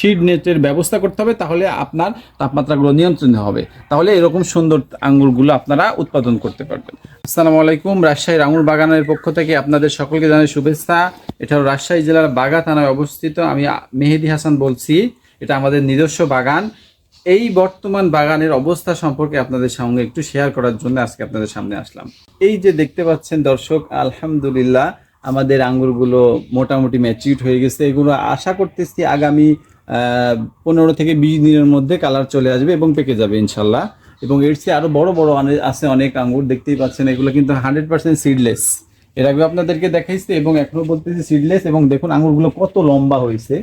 Seed নেটের ব্যবস্থা করতে হবে, তাহলে আপনার তাপমাত্রাগুলো নিয়ন্ত্রণে হবে। তাহলে এরকম সুন্দর আঙ্গুরগুলো আপনারা উৎপাদন করতে পারবেন। আসসালামু আলাইকুম রাজশাহীর আঙুর বাগানের পক্ষ থেকে আপনাদের সকলকে জানাই শুভেচ্ছা। এটা রাজশাহী জেলার বাগা থানায় অবস্থিত। আমি মেহেদি হাসান বলছি, এটা আমাদের নিজস্ব বাগান। এই বর্তমান বাগানের অবস্থা সম্পর্কে আপনাদের সঙ্গে একটু শেয়ার করার জন্য আজকে আপনাদের সামনে আসলাম। এই যে দেখতে পাচ্ছেন দর্শক, আলহামদুলিল্লাহ আমাদের আঙ্গুরগুলো মোটামুটি ম্যাচিউড হয়ে গেছে। এগুলো আশা করতেছি আগামী পনেরো থেকে বিশ দিনের মধ্যে কালার চলে আসবে এবং পেকে যাবে ইনশাল্লাহ। এবং এর চেয়ে আরও বড় বড় আছে অনেক আঙ্গুর, দেখতেই পাচ্ছেন, এগুলো কিন্তু হান্ড্রেড পার্সেন্ট সিডলেস এর আগে আপনাদেরকে দেখাইছি এবং এখনও বলতেছি সিডলেস এবং দেখুন আঙ্গুরগুলো কত লম্বা হয়েছে,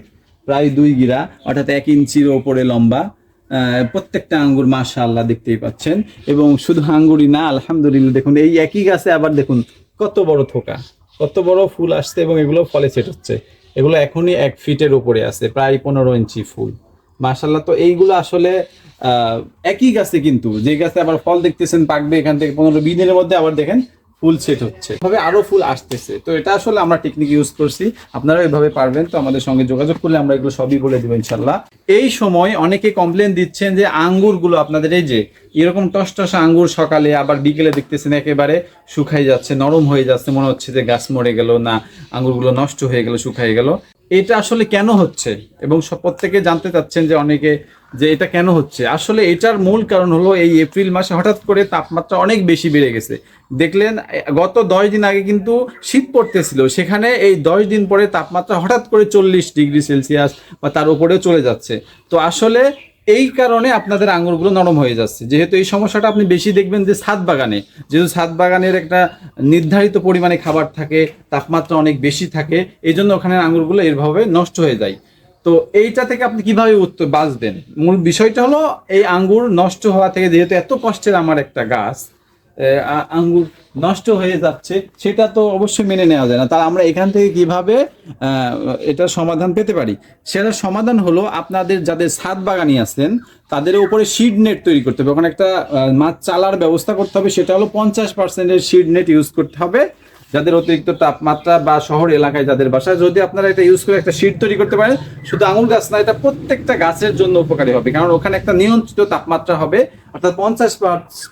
প্রায় দুই গিরা, অর্থাৎ এক ইঞ্চির ওপরে লম্বা। প্রত্যেকটা আঙ্গুর মাশাআল্লাহ দেখতেই পাচ্ছেন। এবং শুধু আঙ্গুরই না, আলহামদুলিল্লাহ, দেখুন এই একই গাছে আবার দেখুন, কত বড় থোকা, কত বড় ফুল আসছে এবং এগুলো ফলে সেট হচ্ছে। এগুলো এখনই এক ফিটের উপরে আছে, প্রায় পনেরো ইঞ্চি ফুল। মার্শাল্লাহ তো এইগুলো আসলে একই গাছে কিন্তু, যে গাছে আবার ফল দেখতেছেন পাকবে এখান থেকে পনেরো, বিশ দিনের মধ্যে আবার দেখেন ফুল সেট হচ্ছে। এভাবে আরও ফুল আসতেছে। তো এটা আসলে আমরা টেকনিক ইউজ করছি। আপনারা এভাবে পারবেন। তো আমাদের সঙ্গে যোগাযোগ করলে আমরা এগুলো সবই বলে দেবো ইনশাল্লাহ এই সময় অনেকে কমপ্লেন দিচ্ছেন যে আঙ্গুরগুলো আপনাদের এই যে, এরকম টস টসটসা আঙ্গুর সকালে আবার বিকেলে দেখতেছেন একেবারে শুকাই যাচ্ছে, নরম হয়ে যাচ্ছে। মনে হচ্ছে যে গাছ মরে গেল না, আঙ্গুরগুলো নষ্ট হয়ে গেল শুকাই গেল। এটা আসলে কেন হচ্ছে? এবং প্রত্যেকে জানতে চাচ্ছেন যে অনেকে যে এটা কেন হচ্ছে? আসলে এটার মূল কারণ হলো এই এপ্রিল মাসে হঠাৎ করে তাপমাত্রা অনেক বেশি বেড়ে গেছে। দেখলেন গত দশ দিন আগে কিন্তু শীত পড়তেছিল। সেখানে এই দশ দিন পরে তাপমাত্রা হঠাৎ করে চল্লিশ ডিগ্রি সেলসিয়াস বা তার উপরেও চলে যাচ্ছে। তো আসলে এই কারণে আপনাদের আঙুরগুলো নরম হয়ে যাচ্ছে। যেহেতু এই সমস্যাটা আপনি বেশি দেখবেন যে ছাদ বাগানে। যেহেতু ছাদ বাগানের একটা নির্ধারিত পরিমাণে খাবার থাকে, তাপমাত্রা অনেক বেশি থাকে এই জন্য ওখানে আঙুরগুলো এরভাবে নষ্ট হয়ে যায়। তো এইটা থেকে আপনি কীভাবে উত্তর বাঁচবেন? মূল বিষয়টা হলো, এই আঙ্গুর নষ্ট হওয়া থেকে যেহেতু এত কষ্টের আমার একটা গাছ আঙ্গুর নষ্ট হয়ে যাচ্ছে, সেটা তো অবশ্যই মেনে নেওয়া যায় না। তার আমরা এখান থেকে কীভাবে এটা সমাধান পেতে পারি? সেটা সমাধান হলো আপনাদের যাদের ছাদ বাগানি আছেন, তাদের উপরে শিড নেট তৈরি করতে হবে। ওখানে একটা মাছ চালার ব্যবস্থা করতে হবে, সেটা হলো পঞ্চাশ পার্সেন্টের শিড নেট ইউজ করতে হবে। যাদের অতিরিক্ত তাপমাত্রা বা শহর এলাকায় যাদের বাসা, যদি আপনারা এটা ইউজ করে একটা শীট তৈরি করতে পারেন, শুধু আঙুর গাছ না, এটা প্রত্যেকটা গাছের জন্য উপকারী হবে। কারণ ওখানে একটা নিয়ন্ত্রিত তাপমাত্রা হবে, অর্থাৎ পঞ্চাশ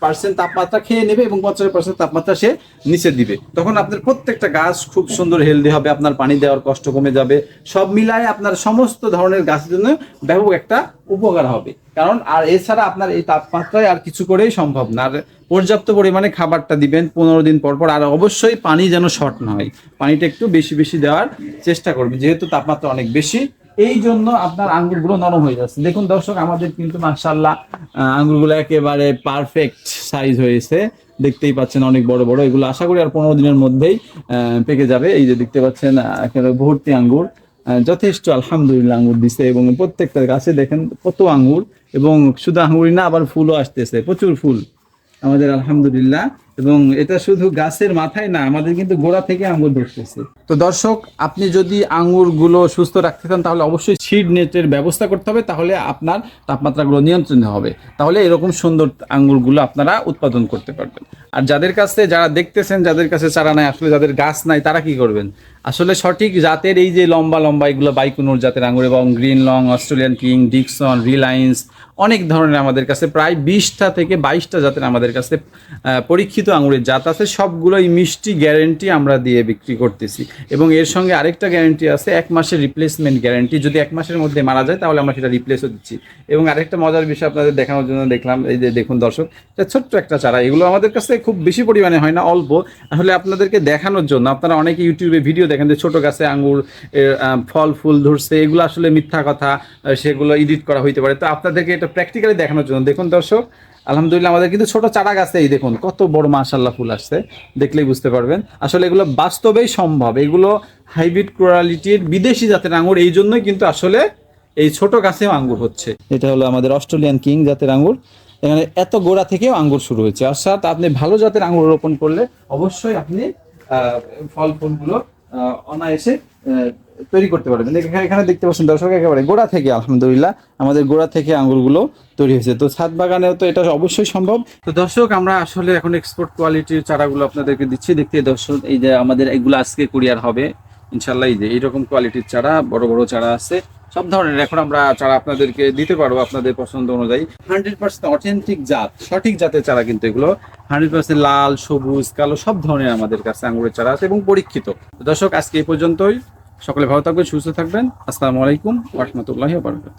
পার্সেন্ট তাপমাত্রা খেয়ে নেবে এবং পঞ্চাশ পার্সেন্ট তাপমাত্রা সে নিচে দিবে। তখন আপনার প্রত্যেকটা গাছ খুব সুন্দর হেলদি হবে, আপনার পানি দেওয়ার কষ্ট কমে যাবে। সব মিলায় আপনার সমস্ত ধরনের গাছের জন্য ব্যাপক একটা উপকার হবে। কারণ আর এছাড়া আপনার এই তাপমাত্রায় আর কিছু করেই সম্ভব না। আর পর্যাপ্ত পরিমাণে খাবারটা দিবেন পনেরো দিন পর পর, আর অবশ্যই পানি যেন শর্ট না হয়। পানিটা একটু বেশি বেশি দেওয়ার চেষ্টা করবেন, যেহেতু তাপমাত্রা অনেক বেশি। এই জন্য আপনার আঙ্গুরগুলো নরম হয়ে যাচ্ছে। দেখুন দর্শক, আমাদের কিন্তু মার্শাল্লাহ আঙ্গুরগুলো একেবারে পারফেক্ট সাইজ হয়েছে। দেখতেই পাচ্ছেন অনেক বড় বড়। এগুলো আশা করি আর পনেরো দিনের মধ্যেই পেকে যাবে। এই যে দেখতে পাচ্ছেন একেবারে ভর্তি আঙ্গুর। যথেষ্ট আলহামদুলিল্লাহ আঙুর দিছে এবং প্রত্যেকটা গাছে দেখেন কত আঙ্গুর এবং শুধু আঙুরই না, আবার ফুলও আসতেছে, প্রচুর ফুল। আমাদের আলহামদুলিল্লাহ এবং এটা শুধু গাছের মাথায় না আমাদের কিন্তু গোড়া থেকে আঙ্গুর ধরতেছে। তো দর্শক আপনি যদি আঙ্গুরগুলো সুস্থ রাখতে চান তাহলে অবশ্যই সিড নেটের ব্যবস্থা করতে হবে তাহলে আপনার তাপমাত্রাগুলো নিয়ন্ত্রণে হবে। তাহলে এরকম সুন্দর আঙ্গুরগুলো আপনারা উৎপাদন করতে পারবেন। আর যাদের কাছে যারা দেখতেছেন যাদের কাছে চারা নাই আসলে যাদের গাছ নাই তারা কি করবেন? আসলে সঠিক জাতের এই যে লম্বা লম্বা এগুলো বাইকুনুর জাতের আঙুর এবং green long Australian king Dixon Reliance অনেক ধরনের আমাদের কাছে প্রায় বিশটা থেকে বাইশটা জাতের আমাদের কাছে আহ, পরীক্ষিত আঙুরের জাত আছে, সবগুলোই মিষ্টি গ্যারেন্টি আমরা দিয়ে বিক্রি করতেছি। এবং এর সঙ্গে আরেকটা গ্যারেন্টি আছে, এক মাসের রিপ্লেসমেন্ট গ্যারেন্টি যদি এক মাসের মধ্যে মারা যায়, তাহলে আমরা সেটা রিপ্লেসও দিচ্ছি। এবং আরেকটা মজার বিষয় আপনাদের দেখানোর জন্য দেখলাম, এই যে দেখুন দর্শক, এটা ছোট্ট একটা চারা। এগুলো আমাদের কাছে খুব বেশি পরিমাণে হয় না, অল্প। আসলে আপনাদেরকে দেখানোর জন্য, আপনারা অনেকে ইউটিউবে ভিডিও দেখেন যে ছোট গাছে আঙুর ফল, ফুল ধরছে। এগুলো আসলে মিথ্যা কথা সেগুলো এডিট করা হইতে পারে। তো আপনাদেরকে এটা প্র্যাকটিক্যালি দেখানোর জন্য। দেখুন দর্শক আলহামদুলিল্লাহ, আমাদের কিন্তু ছোট চারা গাছে এই দেখুন, কত বড় মাশাল্লাহ ফুল আসছে, দেখলেই বুঝতে পারবেন। আসলে এগুলো বাস্তবেই সম্ভব, এগুলো হাইব্রিড কোয়ালিটির বিদেশি জাতের আঙ্গুর, এই জন্যই কিন্তু আসলে এই ছোট গাছেও আঙ্গুর হচ্ছে। এটা হলো আমাদের অস্ট্রেলিয়ান কিং জাতের আঙ্গুর, এখানে এত গোড়া থেকেও আঙ্গুর শুরু হয়েছে। অর্থাৎ আপনি ভালো জাতের আঙ্গুর রোপণ করলে অবশ্যই আপনি ফল ফুলগুলো অনায়াসে তৈরি করতে পারবেন। এখানে দেখতে পাচ্ছেন দর্শক, একেবারে গোড়া থেকে, আলহামদুলিল্লাহ, আমাদের গোড়া থেকে আঙ্গুরগুলো তৈরি হয়েছে। তো ছাদ বাগানেও তো এটা অবশ্যই সম্ভব। তো দর্শক, আমরা আসলে এখন এক্সপোর্ট কোয়ালিটির চারাগুলো আপনাদেরকে দিচ্ছি। দেখতে দর্শক, এই যে আমাদের এগুলো আজকে কুরিয়ার হবে। ইনশাল্লাহ এই যে এইরকম কোয়ালিটির চারা, বড় বড় চারা আছে। সব ধরনের এখন আমরা চারা আপনাদেরকে দিতে পারব আপনাদের পছন্দ অনুযায়ী। হান্ড্রেড পার্সেন্ট অথেন্টিক জাত, সঠিক জাতের চারা কিন্তু এগুলো। হান্ড্রেড পার্সেন্ট লাল, সবুজ, কালো, সব ধরনের আমাদের কাছে আঙুরের চারা আছে এবং পরীক্ষিত। দর্শক, আজকে এই পর্যন্তই। সকলে ভালো থাকবেন সুস্থ থাকবেন। আসসালামু আলাইকুম রহমতুল্লাহ বারকাত